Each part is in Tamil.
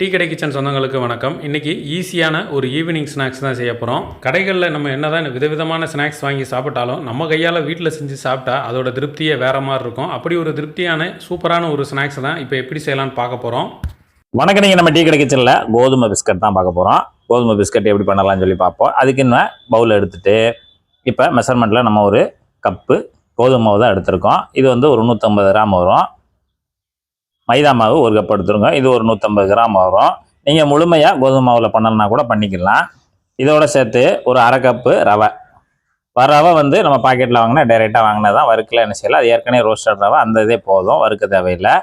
டீ கடை கிச்சன் சொந்தங்களுக்கு வணக்கம். இன்றைக்கி ஈஸியான ஒரு ஈவினிங் ஸ்நாக்ஸ் தான் செய்ய போகிறோம் கடைகளில் நம்ம என்ன தான் விதவிதமான ஸ்நாக்ஸ் வாங்கி சாப்பிட்டாலும் நம்ம கையால் வீட்டில் செஞ்சு சாப்பிட்டா அதோட திருப்தியே வேறு மாதிரி இருக்கும். அப்படி ஒரு திருப்தியான சூப்பரான ஒரு ஸ்நாக்ஸ் தான் இப்போ எப்படி செய்யலாம்னு பார்க்க போகிறோம் வணக்கம் நீங்கள் நம்ம டீ கடை கிச்சனில் கோதுமை பிஸ்கட் தான் பார்க்க போகிறோம் கோதுமை பிஸ்கட் எப்படி பண்ணலாம்னு சொல்லி பார்ப்போம். அதுக்கு இன்னும் பவுல் எடுத்துட்டு இப்போ மெஷர்மெண்ட்டில் நம்ம ஒரு கப்பு கோதுமை மாவு தான் எடுத்திருக்கோம். இது வந்து ஒரு நூற்றம்பது கிராம் வரும். மைதா மாவு ஒரு கப் எடுத்துருங்க. இது ஒரு நூற்றம்பது கிராம் வரும். நீங்கள் முழுமையாக கோதுமை மாவில் பண்ணலன்னா கூட பண்ணிக்கலாம். இதோட சேர்த்து ஒரு அரை கப்பு ரவை. வர ரவை வந்து நம்ம பாக்கெட்டில் வாங்கினா டைரெக்டாக வாங்கினா தான் வறுக்கல என்ன செய்யலாம் அது ஏற்கனவே ரோஸ்டட் ரவை. அந்த இதே போதும். வறுக்க தேவையில்லை.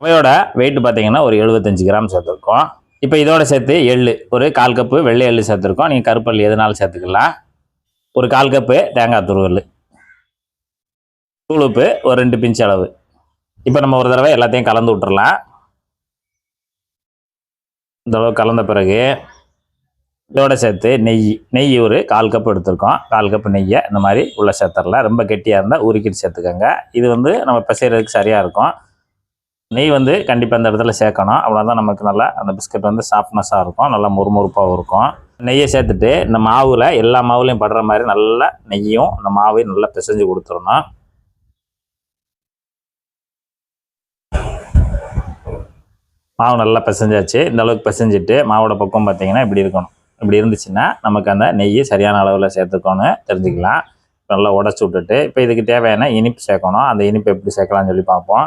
ரவையோட வெயிட் பார்த்தீங்கன்னா ஒரு எழுபத்தஞ்சு கிராம் சேர்த்துருக்கோம். இப்போ இதோட சேர்த்து எள்ளு. ஒரு கால் கப்பு வெள்ளை எள்ளு சேர்த்துருக்கோம். நீங்கள் கருப்பள்ளி எதுனாலும் சேர்த்துக்கலாம். ஒரு கால் கப்பு தேங்காய் துருவல். தூளுப்பு ஒரு ரெண்டு பிஞ்ச் அளவு. இப்போ நம்ம ஒரு தடவை எல்லாத்தையும் கலந்து விட்டுறலாம். இந்த அளவு கலந்த பிறகு இதோட சேர்த்து நெய் நெய் ஒரு கால் கப் எடுத்திருக்கோம். கால் கப் நெய்யை இந்த மாதிரி உள்ளே சேர்த்துடலாம் ரொம்ப கெட்டியாக இருந்தால் உருக்கிட்டு சேர்த்துக்கோங்க. இது வந்து நம்ம பிசைகிறதுக்கு சரியாக இருக்கும். நெய் வந்து கண்டிப்பாக அந்த இடத்துல சேர்க்கணும். அவ்வளோதான் நமக்கு நல்லா அந்த பிஸ்கட் வந்து சாஃப்ட்னஸாக இருக்கும். நல்லா முறுமுறுப்பாகவும் இருக்கும். நெய்யை சேர்த்துட்டு இந்த மாவில் எல்லா மாவுலையும் படுற மாதிரி நல்லா நெய்யும் அந்த மாவையும் நல்லா பிசைஞ்சு கொடுத்துடணும். மாவு நல்லா பிசைஞ்சாச்சு. இந்த அளவுக்கு பிசைஞ்சிட்டு மாவோட பக்கம் பார்த்தீங்கன்னா இப்படி இருக்கணும். இப்படி இருந்துச்சுன்னா நமக்கு அந்த நெய் சரியான அளவில் சேர்த்துக்கோன்னு தெரிஞ்சுக்கலாம். நல்லா உடச்சி விட்டுட்டு இப்போ இதுக்கு தேவையான இனிப்பு சேர்க்கணும். அந்த இனிப்பு எப்படி சேர்க்கலாம்னு சொல்லி பார்ப்போம்.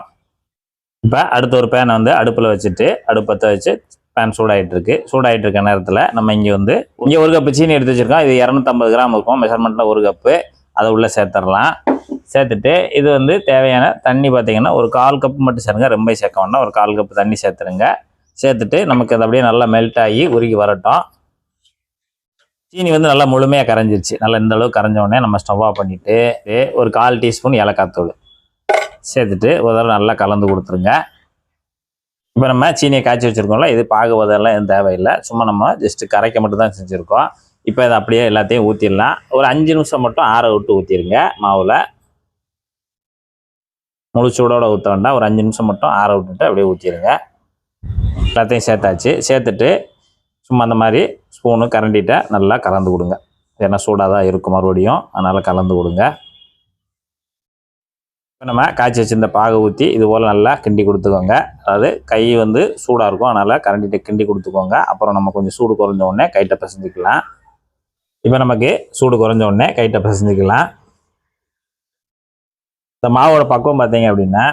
இப்போ அடுத்த ஒரு பேனை வந்து அடுப்பில் வச்சுட்டு அடுப்பத்தை வச்சு பேன் சூடாகிட்டு இருக்கு. சூடாகிட்டு இருக்க நேரத்தில் நம்ம இங்கே வந்து இங்கே ஒரு கப்பு சீனி எடுத்து வச்சுருக்கோம். இது இரநூத்தம்பது கிராம் இருக்கும். மெஷர்மெண்ட்டில் ஒரு கப்பு அதை உள்ளே சேர்த்துடலாம். சேர்த்துட்டு இது வந்து தேவையான தண்ணி பார்த்தீங்கன்னா ஒரு கால் கப்பு மட்டும் சேருங்க ரொம்ப சேர்க்க வேண்டாம். ஒரு கால் கப்பு தண்ணி சேர்த்துருங்க. சேர்த்துட்டு நமக்கு அது அப்படியே நல்லா மெல்ட் ஆகி உருகி வரட்டும். சீனி வந்து நல்லா முழுமையாக கரைஞ்சிருச்சு. நல்லா இந்த அளவுக்கு கரைஞ்ச நம்ம ஸ்டவ் ஆஃப் பண்ணிவிட்டு ஒரு கால் டீஸ்பூன் ஏலக்காத்தூள் சேர்த்துட்டு ஒரு தடவை நல்லா கலந்து கொடுத்துருங்க. இப்போ நம்ம சீனியை காய்ச்சி வச்சுருக்கோம்ல இது பாகுவதெல்லாம் எதுவும் தேவையில்லை. சும்மா நம்ம ஜஸ்ட்டு கரைக்க மட்டும் தான் செஞ்சுருக்கோம். இப்போ இதை அப்படியே எல்லாத்தையும் ஊற்றிடலாம் ஒரு அஞ்சு நிமிஷம் மட்டும் ஆற விட்டு ஊற்றிடுங்க மாவில். முழு சூடோட ஊற்ற வேண்டாம். ஒரு அஞ்சு நிமிஷம் மட்டும் ஆற விட்டுட்டு அப்படியே ஊற்றிடுங்க எல்லாத்தையும் சேர்த்தாச்சு. சேர்த்துட்டு சும்மா அந்த மாதிரி ஸ்பூனு கரண்டிட்ட நல்லா கலந்து கொடுங்க. ஏன்னா சூடாக தான் இருக்கும் மறுபடியும். அதனால் கலந்து கொடுங்க. இப்போ நம்ம காய்ச்சி வச்சிருந்த பாகை ஊற்றி இது போல் நல்லா கிண்டி கொடுத்துக்கோங்க. அதாவது கை வந்து சூடாக இருக்கும். அதனால் கரண்டிட்ட கிண்டி கொடுத்துக்கோங்க. அப்புறம் நம்ம கொஞ்சம் சூடு குறைஞ்ச உடனே கைட்டை பிசைஞ்சிக்கலாம். இப்போ நமக்கு சூடு குறைஞ்ச உடனே கைட்டை பிசைஞ்சிக்கலாம். இந்த மாவோட பக்குவம் பார்த்தீங்க அப்படின்னா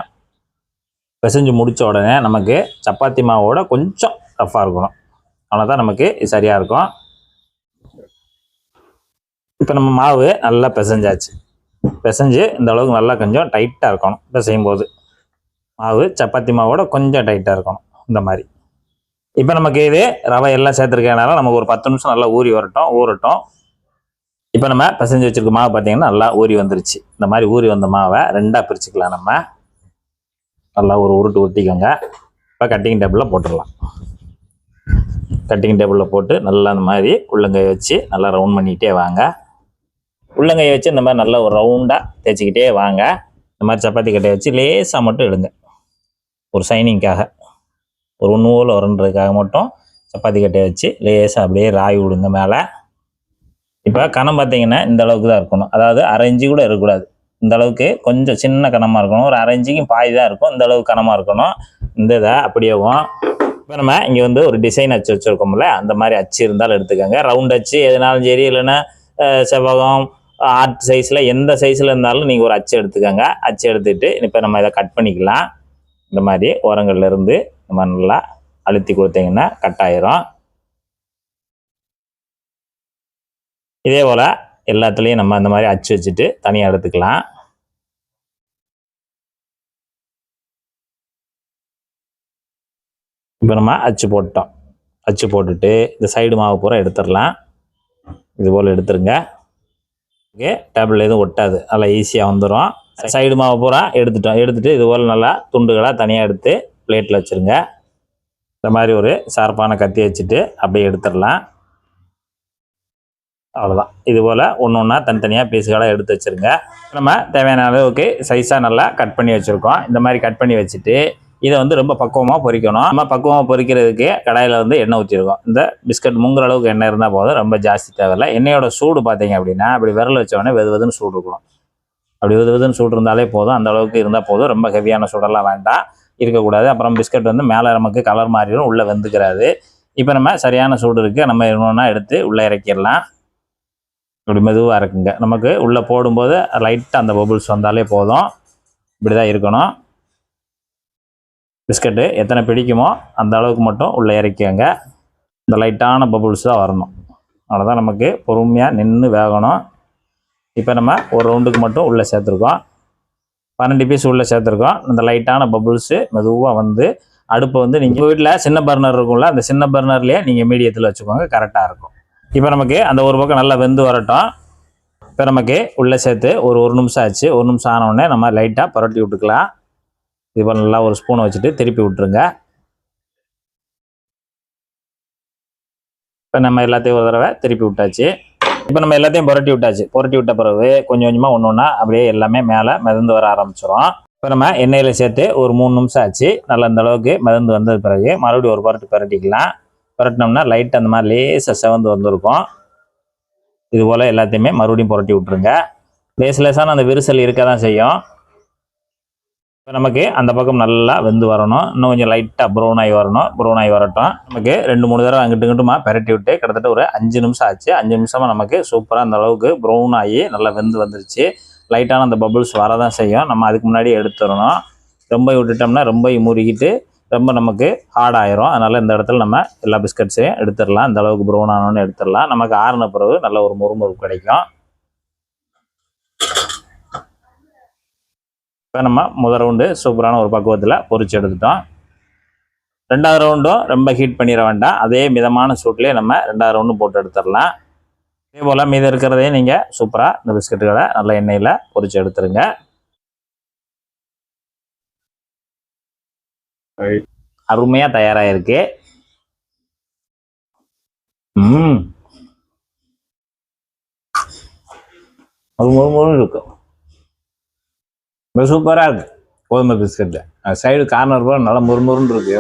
பிசைஞ்சு முடித்த உடனே நமக்கு சப்பாத்தி மாவோட கொஞ்சம் ரஃப்பாக இருக்கணும். அவ்வளோ தான் நமக்கு இது சரியாக இருக்கும். இப்போ நம்ம மாவு நல்லா பிசைஞ்சாச்சு. பிசைஞ்சு இந்த அளவுக்கு நல்லா கொஞ்சம் டைட்டாக இருக்கணும் பிசையும் போது மாவு சப்பாத்தி மாவோட கொஞ்சம் டைட்டாக இருக்கணும் இந்த மாதிரி. இப்போ நமக்கு இது ரவை எல்லாம் சேர்த்துருக்கனால நமக்கு ஒரு பத்து நிமிஷம் நல்லா ஊறி வரட்டும் ஊறட்டும். இப்போ நம்ம பிசைஞ்சு வச்சிருக்க மாவு பார்த்தீங்கன்னா நல்லா ஊறி வந்துருச்சு. இந்த மாதிரி ஊறி வந்த மாவை ரெண்டாக பிரிச்சுக்கலாம் நம்ம. நல்லா ஒரு உருட்டு ஊற்றிக்கோங்க இப்போ கட்டிங் டேபிளில் போட்டுடலாம். கட்டிங் டேபிளில் போட்டு நல்லா இந்த மாதிரி உள்ளங்கையை வச்சு நல்லா ரவுண்ட் பண்ணிக்கிட்டே வாங்க. உள்ளங்கையை வச்சு இந்த மாதிரி நல்லா ஒரு ரவுண்டாக தேய்ச்சிக்கிட்டே வாங்க. இந்த மாதிரி சப்பாத்தி கட்டையை வச்சு லேசாக மட்டும் எடுங்க ஒரு சைனிங்காக ஒரு நூல் வரன்றதுக்காக மட்டும் சப்பாத்தி கட்டையை வச்சு லேசாக அப்படியே ராய் விடுங்க மேலே. இப்போ கணம் பார்த்தீங்கன்னா இந்த அளவுக்கு தான் இருக்கணும். அதாவது அரை இஞ்சி கூட இருக்கக்கூடாது. இந்த அளவுக்கு கொஞ்சம் சின்ன கணமாக இருக்கணும். ஒரு அரை இஞ்சிக்கும் பாதி தான் இருக்கும். இந்த அளவுக்கு கணமாக இருக்கணும். இந்த இதை அப்படியேவும் இப்போ நம்ம இங்கே வந்து ஒரு டிசைன் அச்சு வச்சுருக்கோம்ல அந்த மாதிரி அச்சு இருந்தாலும் எடுத்துக்கோங்க. ரவுண்ட் அச்சு எதுனாலும் சரி இல்லைன்னா செவ்வகம் ஆர்ட் சைஸில் எந்த சைஸில் இருந்தாலும் நீங்கள் ஒரு அச்சு எடுத்துக்கோங்க. அச்சு எடுத்துட்டு இப்போ நம்ம இதை கட் பண்ணிக்கலாம். இந்த மாதிரி ஓரங்கள்லேருந்து நம்ம இந்த மாதிரி நல்லா அழுத்தி கொடுத்தீங்கன்னா கட் ஆயிரும். இதே போல் எல்லாத்துலேயும் நம்ம இந்த மாதிரி அச்சு வச்சுட்டு தனியாக எடுத்துக்கலாம். இப்போ நம்ம அச்சு போட்டோம் அச்சு போட்டுட்டு இந்த சைடு மாவு பூரா எடுத்துடலாம். இது போல் எடுத்துருங்க. ஓகே டேபிள் எதுவும் ஒட்டாது. நல்லா ஈஸியாக வந்துடும் சைடு மாவு பூரா எடுத்துட்டோம். எடுத்துட்டு இது போல் நல்லா துண்டுகளாக தனியாக எடுத்து பிளேட்டில் வச்சுருங்க. இந்த மாதிரி ஒரு ஷார்ப்பான கத்தி வச்சுட்டு அப்படியே எடுத்துடலாம். அவ்வளோதான் இது போல் ஒன்று ஒன்றா தனித்தனியாக பீஸுகளாக எடுத்து வச்சுருங்க. நம்ம தேவையான அளவுக்கு சைஸாக நல்லா கட் பண்ணி வச்சுருக்கோம். இந்த மாதிரி கட் பண்ணி வச்சுட்டு இதை வந்து ரொம்ப பக்குவமாக பொறிக்கணும். நம்ம பக்குவமாக பொறிக்கிறதுக்கு கடாயில் வந்து எண்ணெய் ஊற்றிருக்கோம் இந்த பிஸ்கட் முங்குற அளவுக்கு எண்ணெய் இருந்தால் போதும் ரொம்ப ஜாஸ்தி தேவையில்லை. எண்ணெயோட சூடு பார்த்தீங்க அப்படின்னா அப்படி விரல் வச்சோடனே வெது வெதுன்னு சூடு இருக்கணும். அப்படி வெது வெதுன்னு சூடு இருந்தாலே போதும். அந்த அளவுக்கு இருந்தால் போதும். ரொம்ப ஹெவியான சூடெல்லாம் வேண்டாம். இருக்கக்கூடாது. அப்புறம் பிஸ்கட் வந்து மேலே நமக்கு கலர் மாறிடும். உள்ளே வெந்துக்கிறாது. இப்போ நம்ம சரியான சூடு இருக்குது நம்ம இன்னொன்னா எடுத்து உள்ளே இறக்கிடலாம். இப்படி மெதுவாக இருக்குங்க. நமக்கு உள்ளே போடும்போது லைட்டாக அந்த பபுள்ஸ் வந்தாலே போதும். இப்படி தான் இருக்கணும். பிஸ்கட்டு எத்தனை பிடிக்குமோ அந்த அளவுக்கு மட்டும் உள்ளே இறக்கிங்க இந்த லைட்டான பபுள்ஸ் தான் வரணும். அவ்வளோதான் நமக்கு பொறுமையாக நின்று வேகணும். இப்போ நம்ம ஒரு ரவுண்டுக்கு மட்டும் உள்ளே சேர்த்துருக்கோம். பன்னெண்டு பீஸ் உள்ளே சேர்த்துருக்கோம். இந்த லைட்டான பபுள்ஸு மெதுவாக வந்து அடுப்பை வந்து நீங்கள் வீட்டில் சின்ன பர்னர் இருக்கும்ல அந்த சின்ன பர்னர்லேயே நீங்கள் மீடியத்தில் வச்சுக்கோங்க. கரெக்டாக இருக்கும். இப்போ நமக்கு அந்த ஒரு பக்கம் நல்லா வெந்து வரட்டும். இப்போ நமக்கு உள்ளே சேர்த்து ஒரு ஒரு நிமிஷம் ஆச்சு. ஒரு நிமிஷம் ஆனவுடனே நம்ம லைட்டாக புரட்டி விட்டுக்கலாம். இது போல் நல்லா ஒரு ஸ்பூனை வச்சுட்டு திருப்பி விட்டுருங்க. இப்போ நம்ம எல்லாத்தையும் ஒரு தடவை திருப்பி விட்டாச்சு. இப்போ நம்ம எல்லாத்தையும் புரட்டி விட்டாச்சு. புரட்டி விட்ட பிறகு கொஞ்சம் கொஞ்சமாக ஒன்று ஒன்றா அப்படியே எல்லாமே மேலே மிதந்து வர ஆரம்பிச்சிடும் இப்போ நம்ம எண்ணெயில் சேர்த்து ஒரு மூணு நிமிஷம் ஆச்சு. நல்லா இந்த அளவுக்கு மிதந்து வந்தது பிறகு மறுபடியும் ஒரு புரட்டி புரட்டிக்கலாம். புரட்டினோம்னா லைட் அந்த மாதிரி லேசாக செவந்து வந்திருக்கும். இது போல் எல்லாத்தையுமே மறுபடியும் புரட்டி விட்ருங்க லேஸ் லேசான அந்த விரிசல் இருக்க தான் செய்யும். இப்போ நமக்கு அந்த பக்கம் நல்லா வெந்து வரணும். இன்னும் கொஞ்சம் லைட்டாக ப்ரௌன் ஆகி வரணும். ப்ரௌன் ஆகி வரட்டும். நமக்கு ரெண்டு மூணு தடவை அங்கிட்டு இங்கிட்டுமா பெரட்டி விட்டு கிட்டத்தட்ட ஒரு அஞ்சு நிமிஷம் ஆச்சு. அஞ்சு நிமிஷமாக நமக்கு சூப்பராக அந்த அளவுக்கு ப்ரௌன் ஆகி நல்லா வெந்து வந்துருச்சு. லைட்டான அந்த பபுள்ஸ் வரதான் செய்யும். நம்ம அதுக்கு முன்னாடி எடுத்துடணும். ரொம்ப விட்டுட்டோம்னா ரொம்ப முறுகிட்டு ரொம்ப நமக்கு ஹார்ட் ஆயிரும். அதனால் இந்த இடத்துல நம்ம எல்லா பிஸ்கட்ஸையும் எடுத்துடலாம். இந்த அளவுக்கு ப்ரௌன் ஆனோன்னு எடுத்துடலாம். நமக்கு ஆறின பிறகு நல்ல ஒரு முறுமுறுப்பு கிடைக்கும். இப்போ நம்ம முதல் ரவுண்டு சூப்பரான ஒரு பக்குவத்தில் பொறிச்சு எடுத்துட்டோம். ரெண்டாவது ரவுண்டும் ரொம்ப ஹீட் பண்ணிட வேண்டாம். அதே மிதமான சூட்லேயே நம்ம ரெண்டாவது ரவுண்டும் போட்டு எடுத்துடலாம். இதே போல் மீதம் இருக்கிறதையும் நீங்கள் சூப்பராக இந்த பிஸ்கட்டுகளை நல்ல எண்ணெயில் பொறிச்சு எடுத்துருங்க. அருமையாக தயாராகிருக்கு ம் அது முறு இருக்கும் சூப்பராக இருக்கு. கோதுமை பிஸ்கட்டு சைடு கார்னர் போல நல்லா முறுமுறுன்னு இருக்கு.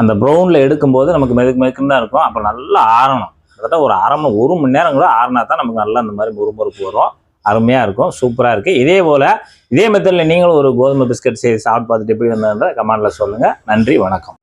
அந்த ப்ரௌனில் எடுக்கும்போது நமக்கு மெதுக்கு மெதுக்குன்னு தான் இருக்கும். அப்போ நல்லா ஆறணும். கிட்டத்தட்ட ஒரு அரை மணி ஒரு மணி நேரம் கூட ஆறினா தான் நமக்கு நல்லா அந்த மாதிரி முறுமுறுப்பு வரும். அருமையாக இருக்கும். சூப்பராக இருக்குது இதே போல் இதே மெத்தடில் நீங்களும் ஒரு கோதுமை பிஸ்கட் செய்து சாப்பிட்டு பார்த்துட்டு எப்படி வந்ததுன்ற கமெண்டில் சொல்லுங்கள் நன்றி வணக்கம்.